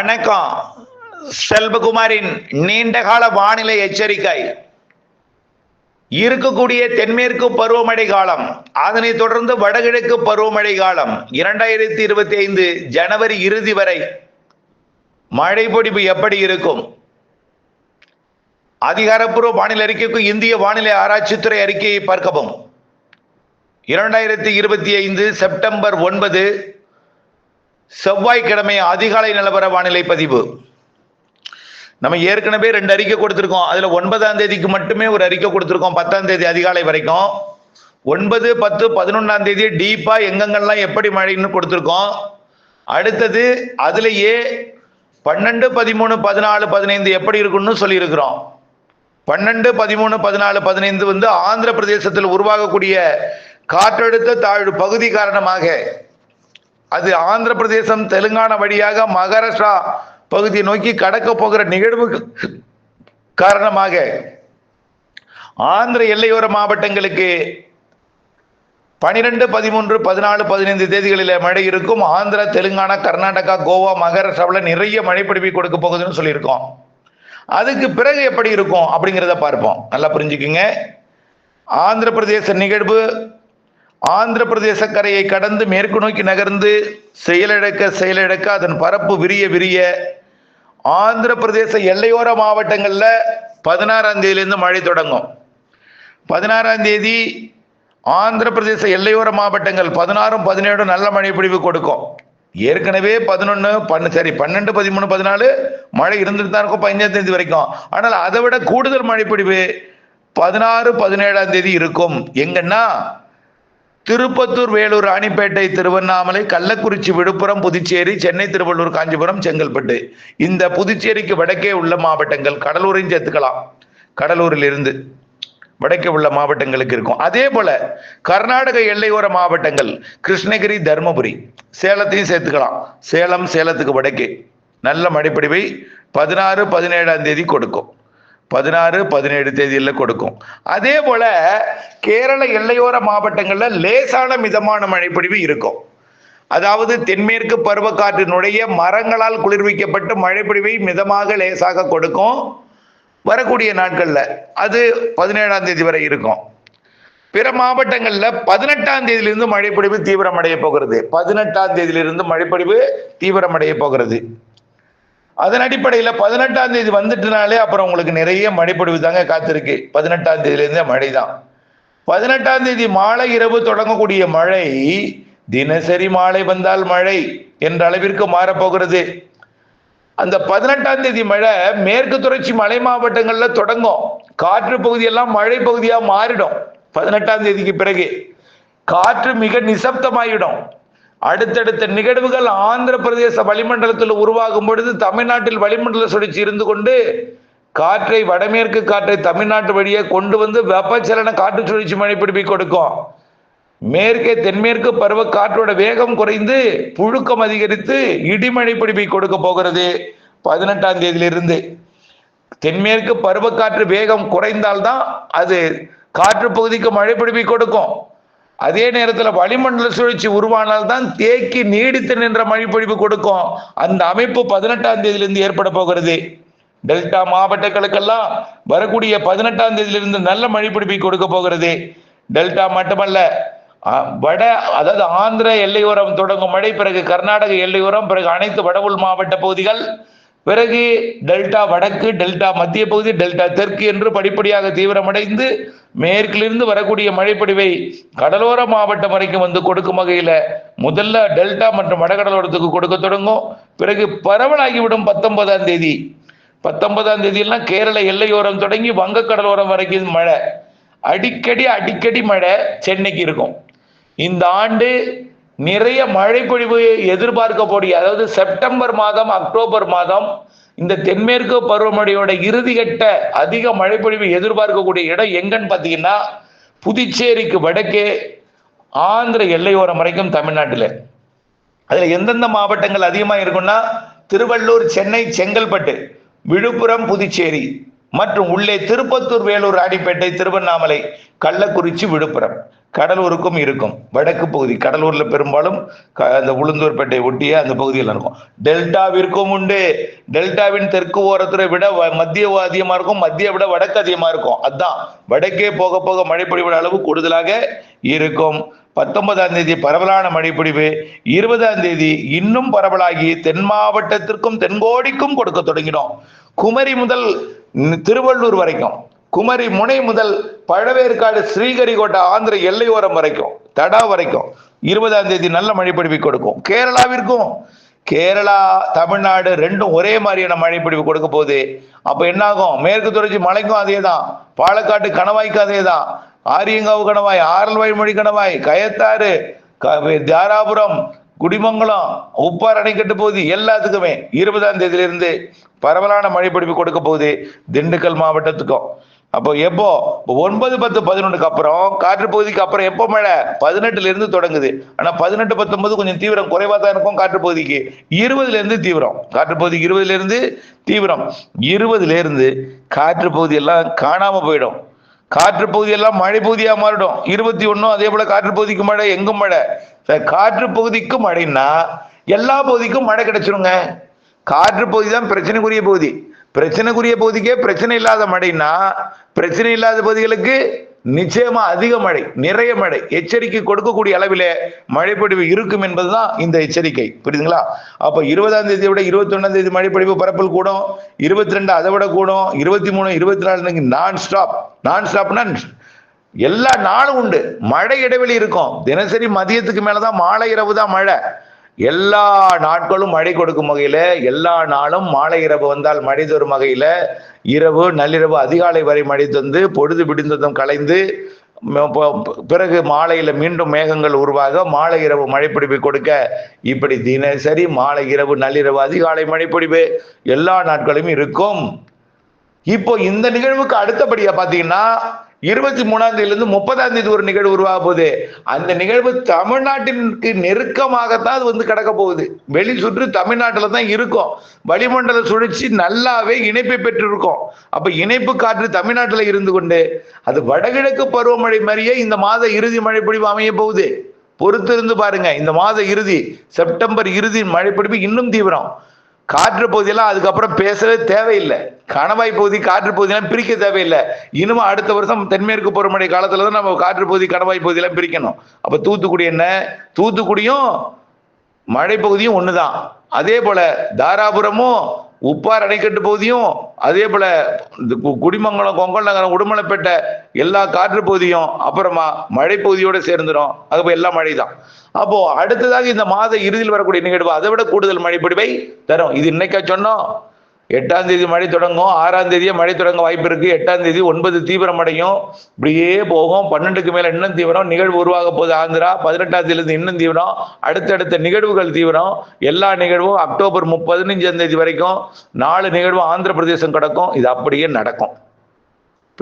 வணக்கம். செல்வகுமாரின் நீண்டகால வானிலை எச்சரிக்கை. இருக்கக்கூடிய தென்மேற்கு பருவமழை காலம் அதனைத் தொடர்ந்து வடகிழக்கு பருவமழை காலம் இரண்டாயிரத்தி இருபத்தி ஐந்து ஜனவரி இறுதி வரை மழை பொடிப்பு எப்படி இருக்கும்? அதிகாரப்பூர்வ வானிலை அறிக்கைக்கு இந்திய வானிலை ஆராய்ச்சித்துறை அறிக்கையை பார்க்கவும். இரண்டாயிரத்தி இருபத்தி ஐந்து செப்டம்பர் ஒன்பது செவ்வாய்க்கிழமை அதிகாலை நிலவர வானிலை பதிவு. நம்ம ஏற்கனவே ரெண்டு அறிக்கை கொடுத்துருக்கோம். அதுல ஒன்பதாம் தேதிக்கு மட்டுமே ஒரு அறிக்கை கொடுத்துருக்கோம் பத்தாம் தேதி அதிகாலை வரைக்கும். ஒன்பது பத்து பதினொன்றாம் தேதி டீப்பா எங்கெங்கெல்லாம் எப்படி மழைன்னு கொடுத்துருக்கோம். அடுத்தது அதுலேயே பன்னெண்டு பதிமூணு பதினாலு பதினைந்து எப்படி இருக்குன்னு சொல்லியிருக்கிறோம். பன்னெண்டு பதிமூணு பதினாலு பதினைந்து வந்து ஆந்திர பிரதேசத்தில் உருவாகக்கூடிய காற்றழுத்த தாழ்வு பகுதி காரணமாக அது ஆந்திர பிரதேசம் தெலுங்கானா வழியாக மகாராஷ்டிரா பகுதியை நோக்கி கடக்க போகிற நிகழ்வு காரணமாக ஆந்திர எல்லையோர மாவட்டங்களுக்கு பனிரெண்டு பதிமூன்று பதினாலு பதினைந்து தேதிகளில் மழை இருக்கும். ஆந்திரா தெலுங்கானா கர்நாடகா கோவா மகாராஷ்டிராவில் நிறைய மழை பிடிப்பி கொடுக்க போகுதுன்னு சொல்லியிருக்கோம். அதுக்கு பிறகு எப்படி இருக்கும் அப்படிங்கிறத பார்ப்போம். நல்லா புரிஞ்சுக்குங்க. ஆந்திர பிரதேச நிகழ்வு ஆந்திர பிரதேச கரையை கடந்து மேற்கு நோக்கி நகர்ந்து செயலிழக்க செயலிழக்க அதன் பரப்பு விரிய விரிய ஆந்திர பிரதேச எல்லையோர மாவட்டங்களில் பதினாறாம் தேதியிலேருந்து மழை தொடங்கும். பதினாறாம் தேதி ஆந்திர பிரதேச எல்லையோர மாவட்டங்கள் பதினாறும் பதினேழும் நல்ல மழை பிடிவு கொடுக்கும். ஏற்கனவே பதினொன்று பன்னு சரி பன்னெண்டு பதிமூணு பதினாலு மழை இருந்துட்டு தான் இருக்கும் பதினஞ்சாம் தேதி வரைக்கும். ஆனால் அதை விட கூடுதல் மழை பிடிவு பதினாறு பதினேழாம் தேதி இருக்கும். எங்கன்னா திருப்பத்தூர் வேலூர் ராணிப்பேட்டை திருவண்ணாமலை கள்ளக்குறிச்சி விழுப்புரம் புதுச்சேரி சென்னை திருவள்ளூர் காஞ்சிபுரம் செங்கல்பட்டு. இந்த புதுச்சேரிக்கு வடக்கே உள்ள மாவட்டங்கள் கடலூரையும் சேர்த்துக்கலாம். கடலூரில் இருந்து வடக்கே உள்ள மாவட்டங்களுக்கு இருக்கும். அதே போல கர்நாடக எல்லையோர மாவட்டங்கள் கிருஷ்ணகிரி தருமபுரி சேலத்தையும் சேர்த்துக்கலாம். சேலம் சேலத்துக்கு வடக்கே. நல்ல மடிப்படிவை பதினாறு பதினேழாம் தேதி கொடுக்கும். பதினாறு பதினேழு தேதியில் கொடுக்கும். அதே போல கேரள எல்லையோர மாவட்டங்களில் லேசான மிதமான மழைப்பொழிவு இருக்கும். அதாவது தென்மேற்கு பருவக்காற்றினுடைய மரங்களால் குளிர்விக்கப்பட்டு மழைப்பொழிவை மிதமாக லேசாக கொடுக்கும் வரக்கூடிய நாட்களில். அது பதினேழாம் தேதி வரை இருக்கும். பிற மாவட்டங்களில் பதினெட்டாம் தேதியிலிருந்து மழைப்பொழிவு தீவிரமடைய போகிறது. பதினெட்டாம் தேதியிலிருந்து மழைப்பொழிவு தீவிரமடைய போகிறது. அதன் அடிப்படையில் பதினெட்டாம் தேதி வந்துட்டுனாலே அப்புறம் உங்களுக்கு நிறைய மழைப்பொழிவு தாங்க காத்திருக்கு. பதினெட்டாம் தேதியிலேருந்தே மழை தான் பதினெட்டாம் தேதி மாலை இரவு தொடங்கக்கூடிய மழை தினசரி மாலை வந்தால் மழை என்ற அளவிற்கு மாறப்போகிறது. அந்த பதினெட்டாம் தேதி மழை மேற்கு தொடர்ச்சி மலை மாவட்டங்களில் தொடங்கும். காற்று பகுதியெல்லாம் மழை பகுதியாக மாறிடும். பதினெட்டாம் தேதிக்கு பிறகு காற்று மிக நிசப்தமாயிடும். அடுத்தடுத்த நிகழ்வுகள் ஆந்திர பிரதேச வளிமண்டலத்தில் உருவாகும் பொழுது தமிழ்நாட்டில் வளிமண்டல சுழற்சி இருந்து கொண்டு காற்றை வடமேற்கு காற்றை தமிழ்நாட்டு வழியே கொண்டு வந்து வெப்பச்சலன காற்று சுழற்சி மழை பிடிப்பி கொடுக்கும். மேற்கே தென்மேற்கு பருவ காற்றோட வேகம் குறைந்து புழுக்கம் அதிகரித்து இடிமழை பிடிப்பை கொடுக்க போகிறது பதினெட்டாம் தேதியிலிருந்து. தென்மேற்கு பருவக்காற்று வேகம் குறைந்தால்தான் அது காற்று பகுதிக்கு மழை பிடிப்பை கொடுக்கும். அதே நேரத்தில் வளிமண்டல சுழற்சி உருவானால்தான் தேக்கி நீடித்து நின்ற மழைப்பொழிவு கொடுக்கும். அந்த அமைப்பு பதினெட்டாம் தேதியிலிருந்து ஏற்பட போகிறது. டெல்டா மாவட்டங்களுக்கெல்லாம் வரக்கூடிய பதினெட்டாம் தேதியிலிருந்து நல்ல மழைப்பிடிப்பை கொடுக்க போகிறது. டெல்டா மட்டுமல்ல வட அதாவது ஆந்திர எல்லையோரம் தொடங்கும் மழை பிறகு கர்நாடக எல்லையோரம் பிறகு அனைத்து வட மாவட்ட பகுதிகள் பிறகு டெல்டா வடக்கு டெல்டா மத்திய பகுதி டெல்டா தெற்கு என்று படிப்படியாக தீவிரமடைந்து மேற்கிலிருந்து வரக்கூடிய மழைப்பொழிவை கடலோர மாவட்டம் வரைக்கும் வந்து கொடுக்கும் வகையில் முதல்ல டெல்டா மற்றும் வடகடலோரத்துக்கு கொடுக்க தொடங்கும். பிறகு பரவலாகிவிடும் பத்தொன்பதாம் தேதி. பத்தொன்பதாம் தேதியெல்லாம் கேரள எல்லையோரம் தொடங்கி வங்கக்கடலோரம் வரைக்கும் மழை. அடிக்கடி அடிக்கடி மழை சென்னைக்கு இருக்கும். இந்த ஆண்டு நிறைய மழைப்பொழிவு எதிர்பார்க்கக்கூடிய அதாவது செப்டம்பர் மாதம் அக்டோபர் மாதம் இந்த தென்மேற்கு பருவமழையோட இறுதிக்கட்ட அதிக மழைப்பொழிவு எதிர்பார்க்கக்கூடிய இடம் எங்கன்னு பார்த்தீங்கன்னா புதுச்சேரிக்கு வடக்கே ஆந்திர எல்லையோரம் வரைக்கும் தமிழ்நாட்டில். அதில் எந்தெந்த மாவட்டங்கள் அதிகமாக இருக்கும்னா திருவள்ளூர் சென்னை செங்கல்பட்டு விழுப்புரம் புதுச்சேரி மற்றும் உள்ளே திருப்பத்தூர் வேலூர் ராணிப்பேட்டை திருவண்ணாமலை கள்ளக்குறிச்சி விழுப்புரம். கடலூருக்கும் இருக்கும். வடக்கு பகுதி கடலூர்ல பெரும்பாலும் க- அந்த உளுந்தூர்பேட்டை ஒட்டிய அந்த பகுதியில் இருக்கும். டெல்டாவிற்கும் உண்டு. டெல்டாவின் தெற்கு ஓரத்தை விட வ- மத்திய அதிகமா இருக்கும் மத்திய விட வடக்கு அதிகமா இருக்கும். அதான். வடக்கே போக போக மழை பொழிவு அளவு கூடுதலாக இருக்கும். பத்தொன்பதாம் தேதி பரவலான மழைப்பொழிவு. இருபதாம் தேதி இன்னும் பரவலாகி தென் மாவட்டத்திற்கும் தென்கோடிக்கும் கொடுக்க தொடங்கினோம். குமரி முதல் திருவள்ளூர் வரைக்கும். குமரி முனை முதல் பழவேற்காடு ஸ்ரீகரிகோட்டை ஆந்திர எல்லையோரம் வரைக்கும் தடா வரைக்கும் இருபதாம் தேதி நல்ல மழை பொழிவை கொடுக்கும். கேரளாவிற்கும் கேரளா தமிழ்நாடு ரெண்டும் ஒரே மாதிரியான மழை பிடிப்பு கொடுக்க போகுது. அப்ப என்ன ஆகும் மேற்கு தொடர்ச்சி மலைக்கும் அதே தான் பாலக்காட்டு கணவாய்க்கும் அதே தான் ஆரியங்காவு கணவாய் ஆரல் வழிமொழி கணவாய் கயத்தாறு க- தாராபுரம் குடிமங்கலம் உப்பார் அணைக்கட்டு பகுதி எல்லாத்துக்குமே இருபதாம் தேதியிலிருந்து பரவலான மழை பிடிப்பு கொடுக்க போகுது திண்டுக்கல் மாவட்டத்துக்கும். அப்போ எப்போ? ஒன்பது பத்து பதினொன்றுக்கு அப்புறம் காற்று பகுதிக்கு அப்புறம் எப்போ மழை? பதினெட்டுல இருந்து தொடங்குது. ஆனா பதினெட்டு பத்தொன்பது கொஞ்சம் தீவிரம் குறைவா தான் இருக்கும் காற்று பகுதிக்கு. இருபதுல இருந்து தீவிரம். காற்று பகுதிக்கு இருபதுல இருந்து தீவிரம். இருபதுல இருந்து காற்று பகுதி எல்லாம் காணாம போயிடும். காற்று பகுதி எல்லாம் மழை பகுதியா மாறிடும். இருபத்தி ஒன்றும் அதே போல காற்று பகுதிக்கு மழை எங்கும் மழை. காற்று பகுதிக்கு மழைன்னா எல்லா பகுதிக்கும் மழை கிடைச்சிருங்க. காற்று பகுதி தான் பிரச்சனைக்குரிய பகுதி. பிரச்சனைக்குரிய பகுதிக்கே பிரச்சனை இல்லாத மழைன்னா பிரச்சனை இல்லாத பகுதிகளுக்கு நிச்சயமா அதிக மழை நிறைய மழை எச்சரிக்கை கொடுக்கக்கூடிய அளவிலே மழைப்பொழிவு இருக்கும் என்பதுதான் இந்த எச்சரிக்கை. புரியுதுங்களா? அப்ப இருபதாம் தேதியை விட இருபத்தி ஒன்னாம் தேதி மழைப்பொழிவு பரப்பல் கூடும் இருபத்தி ரெண்டு அதை விட கூடும் இருபத்தி மூணு இருபத்தி நாலு நான் ஸ்டாப் நான் ஸ்டாப்னா எல்லா நாளும் உண்டு. மழை இடைவெளி இருக்கும். தினசரி மதியத்துக்கு மேலதான் மாலை இரவு தான் மழை. எல்லா நாட்களும் மழை கொடுக்கும் வகையில எல்லா நாளும் மாலை இரவு வந்தால் மழை தரும் வகையில இரவு நள்ளிரவு அதிகாலை வரை மழை தந்து பொழுது விடிந்ததும் கலைந்து பிறகு மாலையில மீண்டும் மேகங்கள் உருவாக மாலை இரவு மழைப்பிடிப்பு கொடுக்க இப்படி தினசரி மாலை இரவு நள்ளிரவு அதிகாலை மழைப்பிடிப்பு எல்லா நாட்களும் இருக்கும். இப்போ இந்த நிகழ்வுக்கு அடுத்தபடியா பாத்தீங்கன்னா இருபத்தி மூணாம் தேதியிலிருந்து முப்பதாம் தேதி ஒரு நிகழ்வு உருவாக போகுது. அந்த நிகழ்வு தமிழ்நாட்டிற்கு நெருக்கமாகத்தான் அது வந்து கிடக்க போகுது. வெளி சுற்று தமிழ்நாட்டில் தான் இருக்கும். வளிமண்டல சுழற்சி நல்லாவே இணைப்பை பெற்றிருக்கும். அப்ப இணைப்பு காற்று தமிழ்நாட்டில் இருந்து கொண்டு அது வடகிழக்கு பருவமழை மாதிரியே இந்த மாத இறுதி மழை பொழிவு அமைய போகுது. பொறுத்திருந்து பாருங்க இந்த மாத இறுதி செப்டம்பர் இறுதி மழை பொழிவு இன்னும் தீவிரம். காற்று பகுதியெல்லாம் அதுக்கப்புறம் பேசவே தேவையில்லை. கணவாய் பகுதி காற்று பகுதியெல்லாம் பிரிக்க தேவையில்லை. இனிமே அடுத்த வருஷம் தென்மேற்கு பருவமழை காலத்துல தான் நம்ம காற்று பகுதி கணவாய் பகுதியெல்லாம் பிரிக்கணும். அப்ப தூத்துக்குடி என்ன? தூத்துக்குடியும் மழை பகுதியும் ஒண்ணுதான். அதே போல தாராபுரமும் உப்பார் அணைக்கட்டு பகுதியும் அதே போல இந்த கு- குடிமங்கலம் கொங்கல் நகரம் உடுமலைப்பேட்டை எல்லா காற்று பகுதியும் அப்புறமா மழை பகுதியோடு சேர்ந்துடும் அது எல்லாம் மழை தான் அப்போ அடுத்ததாக இந்த மாத இறுதியில் வரக்கூடிய நிகழ்வு அதை விட கூடுதல் மழை தரும். இது இன்னைக்கா சொன்னோம். எட்டாம் தேதி மழை தொடங்கும். ஆறாம் தேதியே மழை தொடங்க வாய்ப்பு இருக்கு. எட்டாம் தேதி ஒன்பது தீவிரம் அடையும். இப்படியே போகும். பன்னெண்டுக்கு மேல இன்னும் தீவிரம். நிகழ்வு உருவாக போகுது ஆந்திரா. பதினெட்டாம் தேதியிலிருந்து இன்னும் தீவிரம். அடுத்தடுத்த நிகழ்வுகள் தீவிரம். எல்லா நிகழ்வும் அக்டோபர் முப்பதினஞ்சாம் தேதி வரைக்கும் நாலு நிகழ்வும் ஆந்திர பிரதேசம் கிடக்கும். இது அப்படியே நடக்கும்.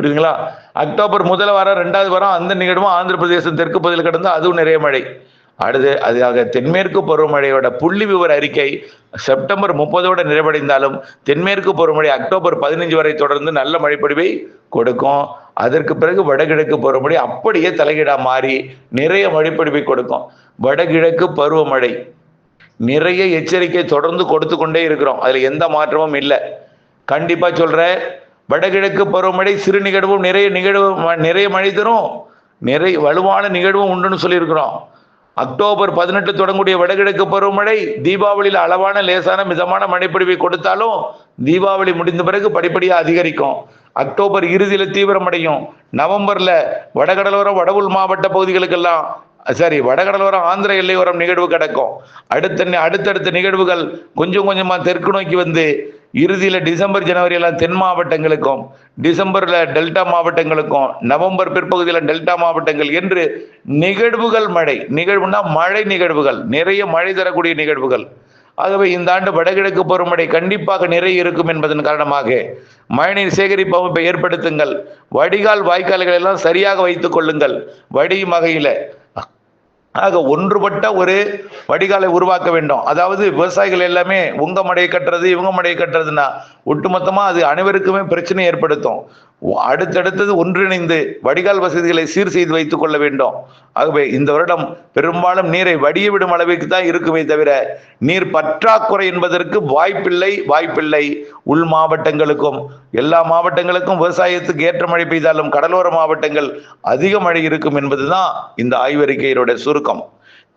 புரியுதுங்களா? அக்டோபர் முதல் வாரம் ரெண்டாவது வாரம் அந்த நிகழ்வும் ஆந்திர பிரதேசம் தெற்கு பகுதியில் கிடந்து அதுவும் நிறைய மழை. அடுத்து அதுக்காக தென்மேற்கு பருவமழையோட புள்ளி விவர அறிக்கை செப்டம்பர் முப்பதோட நிறைவடைந்தாலும் தென்மேற்கு பருவமழை அக்டோபர் பதினஞ்சு வரை தொடர்ந்து நல்ல மழைப்பொழிவை கொடுக்கும். அதற்கு பிறகு வடகிழக்கு பருவமழை அப்படியே தலைகீடா மாறி நிறைய மழைப்பொழிவை கொடுக்கும். வடகிழக்கு பருவமழை நிறைய எச்சரிக்கை தொடர்ந்து கொடுத்து கொண்டே இருக்கிறோம். அதுல எந்த மாற்றமும் இல்லை. கண்டிப்பா சொல்றேன் வடகிழக்கு பருவமழை சிறு நிகழ்வும் நிறைய நிகழ்வு ம- நிறைய மழை தரும். நிறைய வலுவான நிகழ்வும் உண்டுன்னு சொல்லியிருக்கிறோம். அக்டோபர் பதினெட்டு தொடங்கக்கூடிய வடகிழக்கு பருவமழை தீபாவளியில் அளவான லேசான மிதமான மழைப்பொழிவை கொடுத்தாலும் தீபாவளி முடிந்த பிறகு படிப்படியாக அதிகரிக்கும். அக்டோபர் இறுதியில் தீவிரமடையும். நவம்பர்ல வடகடலோரம் வடவுள் மாவட்ட பகுதிகளுக்கெல்லாம் சரி வடகடலோரம் ஆந்திர எல்லையோரம் நிகழ்வு கிடக்கும். அடுத்த நி- அடுத்தடுத்த நிகழ்வுகள் கொஞ்சம் கொஞ்சமாக தெற்கு நோக்கி வந்து இறுதியில் டிசம்பர் ஜனவரி எல்லாம் தென் மாவட்டங்களுக்கும் டிசம்பரில் டெல்டா மாவட்டங்களுக்கும் நவம்பர் பிற்பகுதியில் டெல்டா மாவட்டங்கள் என்று நிகழ்வுகள் மழை. நிகழ்வுனா மழை நிகழ்வுகள். நிறைய மழை தரக்கூடிய நிகழ்வுகள். ஆகவே இந்த ஆண்டு வடகிழக்கு பருவமழை கண்டிப்பாக நிறைய இருக்கும் என்பதன் காரணமாக மழைநீர் சேகரிப்பு அமைப்பை ஏற்படுத்துங்கள். வடிகால் வாய்க்கால்களை எல்லாம் சரியாக வைத்துக் கொள்ளுங்கள். வடியும் வகையில் ஆக ஒன்றுபட்ட ஒரு வடிகாலை உருவாக்க வேண்டும். அதாவது விவசாயிகள் எல்லாமே உங்க மடையை கட்டுறது இவங்க மடையை கட்டுறதுன்னா ஒட்டுமொத்தமா அது அனைவருக்குமே பிரச்சனை ஏற்படுத்தும். அடுத்தடுத்தது ஒன்றிணைந்து வடிகால் வசதிகளை சீர் செய்து வைத்துக் கொள்ள வேண்டும். ஆகவே இந்த வருடம் பெரும்பாலும் நீரை வடிய விடும் அளவிற்கு தான் இருக்குமே தவிர நீர் பற்றாக்குறை என்பதற்கு வாய்ப்பில்லை வாய்ப்பில்லை. உள் மாவட்டங்களுக்கும் எல்லா மாவட்டங்களுக்கும் விவசாயத்துக்கு ஏற்ற மழை பெய்தாலும் கடலோர மாவட்டங்கள் அதிக மழை இருக்கும் என்பதுதான் இந்த ஆய்வறிக்கையினுடைய சுருக்கம்.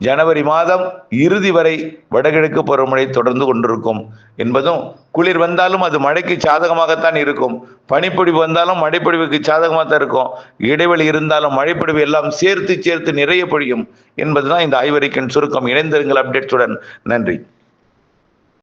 ஜனவரி மாதம் இறுதி வரை வடகிழக்கு பருவமழை தொடர்ந்து கொண்டிருக்கும் என்பதும் குளிர் வந்தாலும் அது மழைக்கு சாதகமாகத்தான் இருக்கும். பனிப்பொழிவு வந்தாலும் மழைப்பொழிவுக்கு சாதகமாக தான் இருக்கும். இடைவெளி இருந்தாலும் மழைப்பொழிவு எல்லாம் சேர்த்து சேர்த்து நிறைய பொழியும் என்பதுதான் இந்த ஆய்வறிக்கையின் சுருக்கம். இணைந்திருங்கள் அப்டேட்ஸுடன். நன்றி.